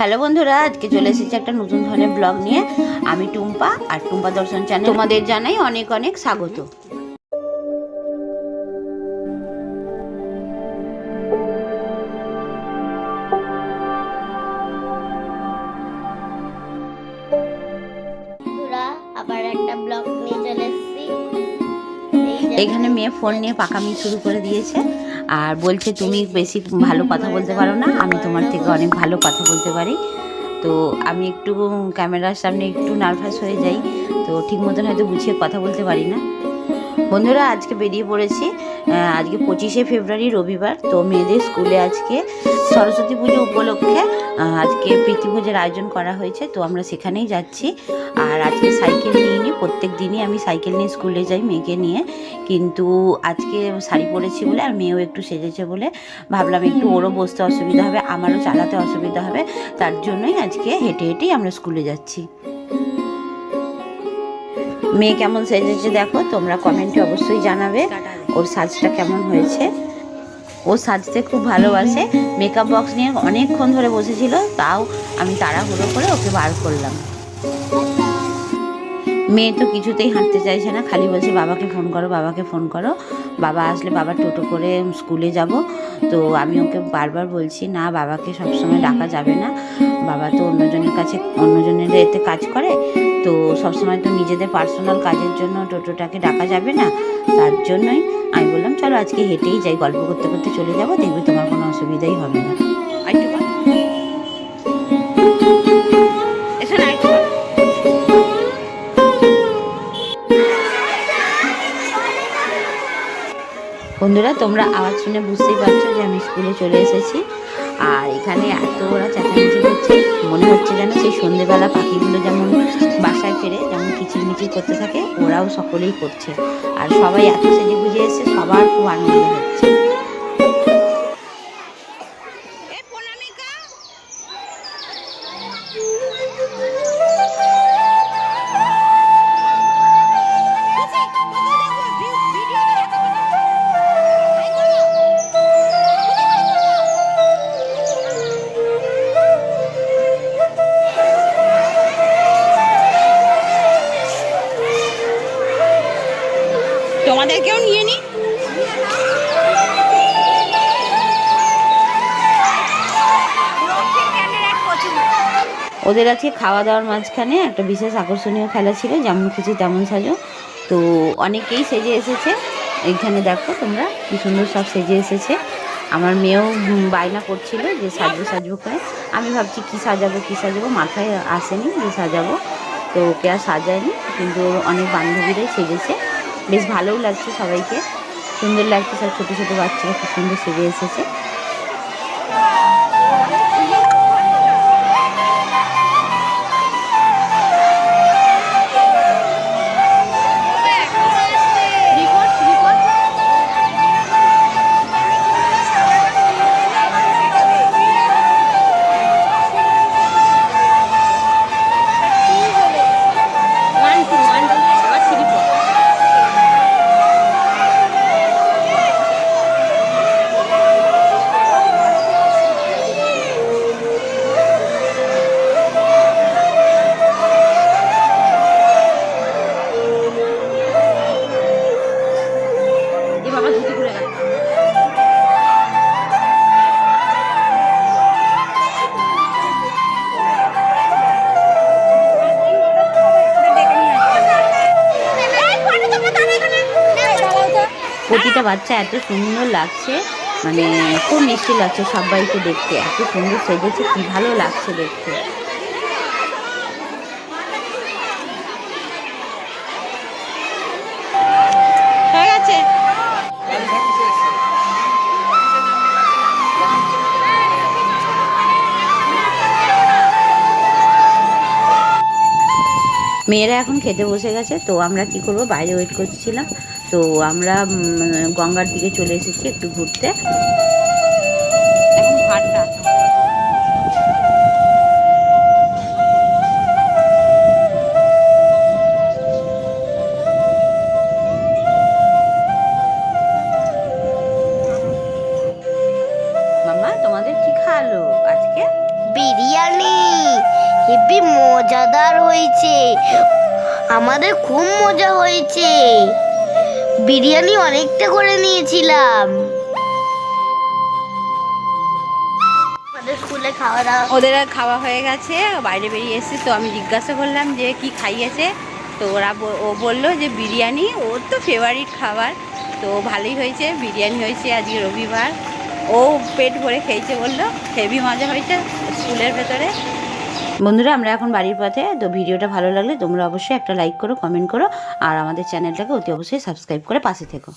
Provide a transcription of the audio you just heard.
Hello বন্ধুরা আজকে চলে এসেছি একটা নতুন ধরনের ব্লগ নিয়ে। আমি টুম্পা আর টুম্পা দর্শন চ্যানেল তোমাদের জানাই অনেক অনেক স্বাগত। আবার একটা ব্লগ নিয়ে চলে এসেছি। এখানে মেয়ে ফোন নিয়ে পাকামি শুরু করে দিয়েছে। আর বলছে, তুমি বেশি ভালো কথা বলতে পারো না, আমি তোমার থেকে অনেক ভালো কথা বলতে পারি। তো আমি একটু ক্যামেরার সামনে একটু নার্ভাস হয়ে যাই, তো ঠিক মতন হয়তো গুছিয়ে কথা বলতে পারি না। বন্ধুরা, আজকে বেরিয়ে পড়েছি আজকে পঁচিশে ফেব্রুয়ারি, রবিবার। তো মেয়েদের স্কুলে আজকে সরস্বতী পুজো উপলক্ষে আজকে প্রীতিভোজের আয়োজন করা হয়েছে। তো আমরা সেখানেই যাচ্ছি। আর আজকে সাইকেল নিয়ে নিই। প্রত্যেক দিনই আমি সাইকেল নিয়ে স্কুলে যাই মেয়েকে নিয়ে। কিন্তু আজকে শাড়ি পরেছি বলে আর মেয়েও একটু সেজেছে বলে ভাবলাম একটু ওরও বসতে অসুবিধা হবে, আমারও চালাতে অসুবিধা হবে। তার জন্যই আজকে হেঁটে হেঁটেই আমরা স্কুলে যাচ্ছি। মেয়ে কেমন সেজেছে দেখো, তোমরা কমেন্টে অবশ্যই জানাবে। ওর সাজটা কেমন হয়েছে? ও সাজতে খুব ভালোবাসে। মেকআপ বক্স নিয়ে অনেকক্ষণ ধরে বসেছিল, তাও আমি তাড়াহুড়ো করে ওকে বার করলাম। মেয়ে তো কিছুতেই হাঁটতে চাইছে না, খালি বলছে, বাবাকে ফোন করো, বাবাকে ফোন করো। বাবা আসলে বাবা টোটো করে স্কুলে যাব। তো আমি ওকে বারবার বলছি, না, বাবাকে সবসময় ডাকা যাবে না। বাবা তো অন্যজনের কাছে, অন্যজনের এতে কাজ করে। তো সবসময় তো নিজেদের পার্সোনাল কাজের জন্য টোটোটাকে ডাকা যাবে না। তার জন্যই আমি বললাম, চলো আজকে হেঁটেই যাই, গল্প করতে করতে চলে যাব, দেখবি তোমার কোনো অসুবিধাই হবে না। বন্ধুরা, তোমরা আওয়াজ শুনে বুঝতেই পারছ যে আমি স্কুলে চলে এসেছি। আর এখানে এত ওরা চেঁচামেচি করছে মনে হচ্ছে যেন সেই সন্ধেবেলা পাখিগুলো যেমন বাসায় ফেরে যেমন কিচিরমিচির করতে থাকে, ওরাও সকলেই করছে। আর সবাই এত সেজে বুঝে এসে সবার খুব আনন্দ হচ্ছে। ওদের আজকে খাওয়া দাওয়ার মাঝখানে একটা বিশেষ আকর্ষণীয় খেলা ছিল যেমন খুশি তেমন সাজো। তো অনেকেই সেজে এসেছে। এইখানে দেখো তোমরা কি সুন্দর সব সেজে এসেছে। আমার মেয়েও বায়না করছিল যে সাজবো সাজবো করে। আমি ভাবছি কি সাজাবো কি সাজাবো? মাথায় আসেনি যে সাজাবো। তো ওকে আর সাজায়নি, কিন্তু অনেক বান্ধবীরাই সেজেছে। বেশ ভালোও লাগছে সবাইকে। সুন্দর লাগছে সব ছোটো ছোটো বাচ্চারা খুব সুন্দর সেজে এসেছে। প্রতিটা বাচ্চা এত সুন্দর লাগছে মানে খুব মিষ্টি লাগছে সবাইকে দেখতে, এত সুন্দর সেজেছে, কি ভালো লাগছে দেখতে। মেয়েরা এখন খেতে বসে গেছে, তো আমরা কি করব? বাইরে ওয়েট করছিলাম। তো আমরা গঙ্গার দিকে চলে এসেছি একটু ঘুরতে। এখন ভাতটা মামা তোমাদের কি খাওয়ালো আজকে? বিরিয়ানি। হেবি মজাদার হয়েছে। আমাদের খুব মজা হয়েছে। বিরিয়ানি অনেকটা করে নিয়েছিলাম। স্কুলে খাওয়া দাওয়া ওদের আর খাওয়া হয়ে গেছে বাইরে বেরিয়ে এসেছি তো আমি জিজ্ঞাসা করলাম যে কি খাইয়েছে তো ওরা ও বলল যে বিরিয়ানি ওর তো ফেভারিট খাবার তো ভালোই হয়েছে বিরিয়ানি হয়েছে আজকে রবিবার। ও পেট ভরে খেয়েছে বলল হেভি মজা হয়েছে স্কুলের ভেতরে। বন্ধুরা, আমরা এখন বাড়ির পথে। তো ভিডিওটা ভালো লাগলে তোমরা অবশ্যই একটা লাইক করো কমেন্ট করো, আর আমাদের চ্যানেলটাকে অতি অবশ্যই সাবস্ক্রাইব করে পাশে থেকো।